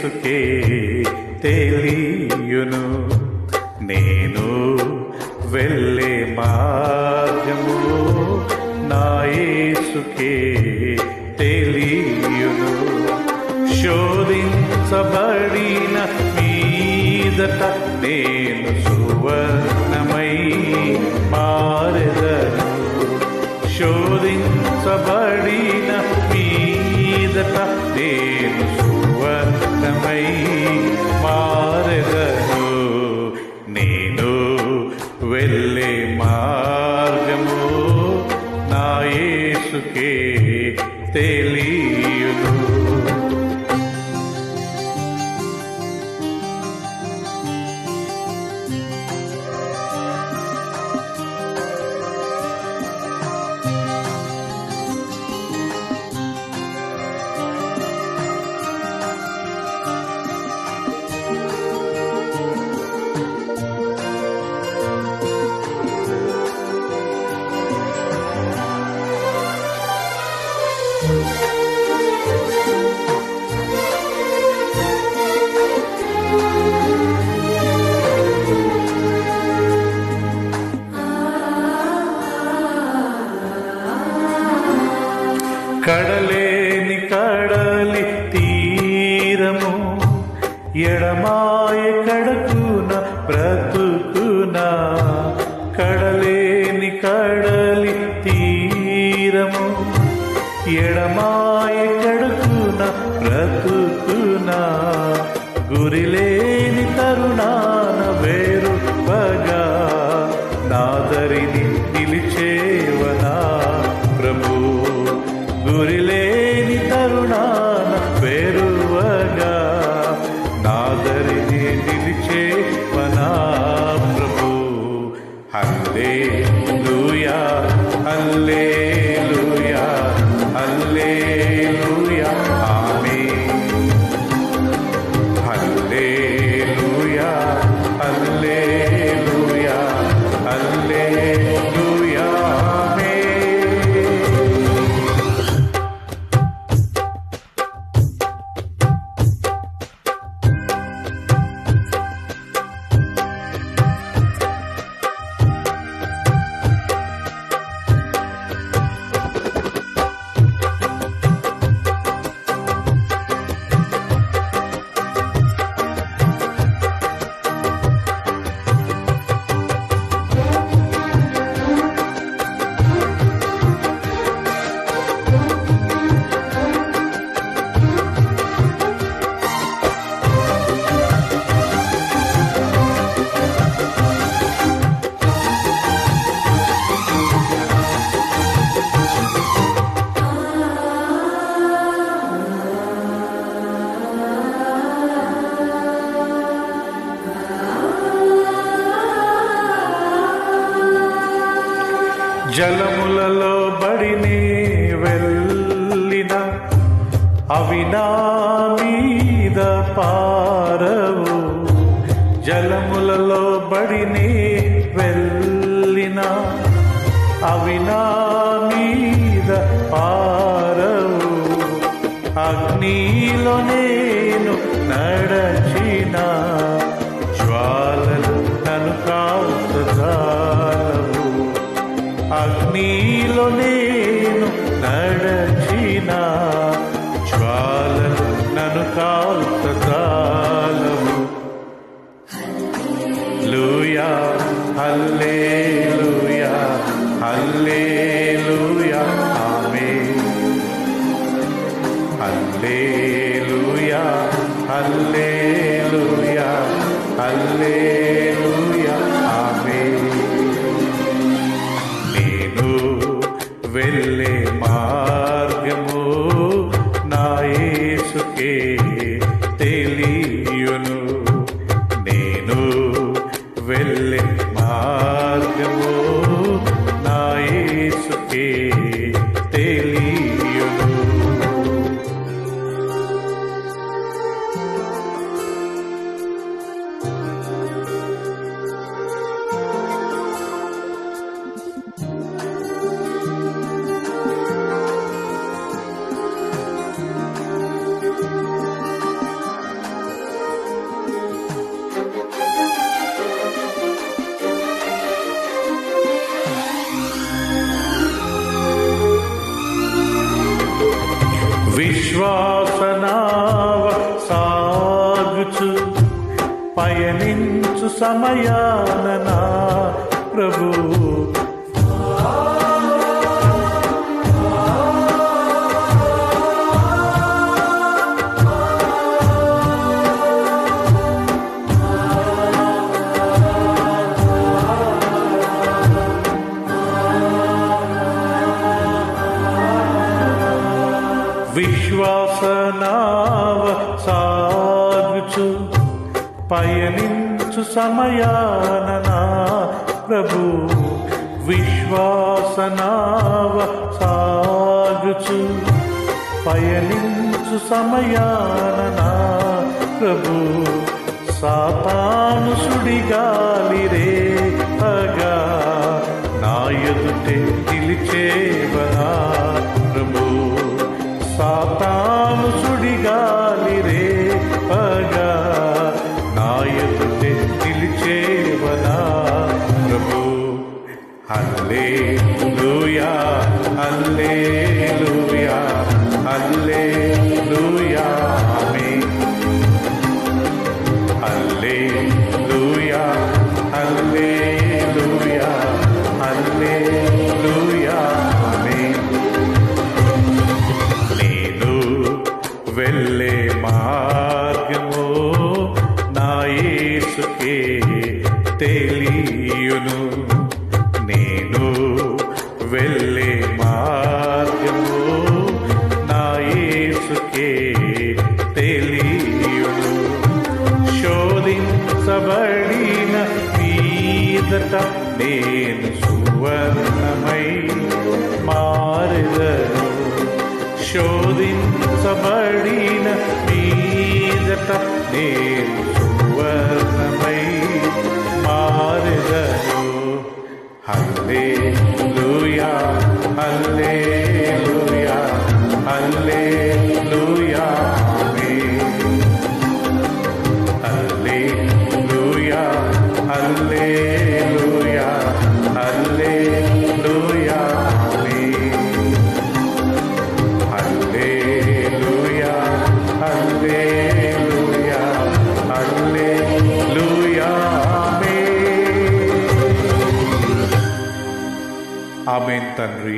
యేసుకే తెలియును. నేను వెళ్ళే మార్గము నా యేసుకే తెలియును. శోధించబడిన మీదట నేను సువర్ణమై మారదను. శోధించబడిన మీదట నేను కడలేని కడలి తీరము ఎడమాయ కడకున బ్రతుకున కడలేని కడలి తీరము ఎడమా జలములలో బడిని వెళ్ళిన అవి నా మీద పారవు. జలములలో బడిని వెళ్ళిన అవి నా మీద పారవు. মিলনে వెళ్ళే మా విశ్వాసనావ సాగుచు పయనించు సమయాన ప్రభు నావ సాగుచు పయనించు సమయాన నా ప్రభు విశ్వాసనావ సాగుచు పయనించు సమయాన నా ప్రభు సాతాను సుడిగాలి அல்லே லூயா அல்லே మీదట నేను సువర్ణమై మారెదను శోధించబడిన మీదట నేను సువర్ణమై మారెదను హల్లే తండ్రి